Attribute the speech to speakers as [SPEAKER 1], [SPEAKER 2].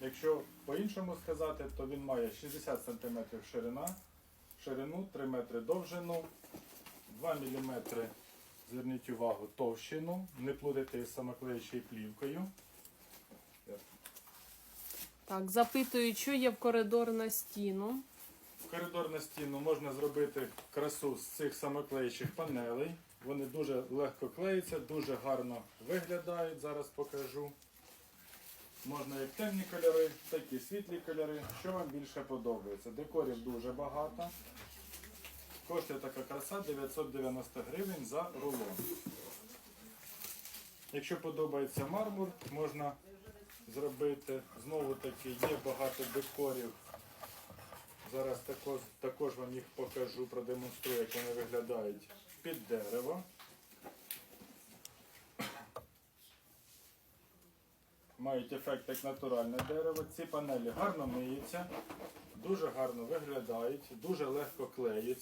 [SPEAKER 1] Якщо по-іншому сказати, то він має 60 см ширина, ширину, 3 метри довжину, 2 мм, зверніть увагу, товщину, не плутайте із самоклеючою плівкою.
[SPEAKER 2] Так, запитую, що є в коридор на стіну.
[SPEAKER 1] В коридор на стіну можна зробити красу з цих самоклеючих панелей. Вони дуже легко клеються, дуже гарно виглядають. Зараз покажу. Можна як темні кольори, так і світлі кольори. Що вам більше подобається? Декорів дуже багато. Коштує така краса 990 гривень за рулон. Якщо подобається мармур, можна зробити. Знову таки є багато декорів. Зараз також, також вам їх покажу, продемонструю, як вони виглядають під дерево. Мають ефект як натуральне дерево. Ці панелі гарно миються, дуже гарно виглядають, дуже легко клеються.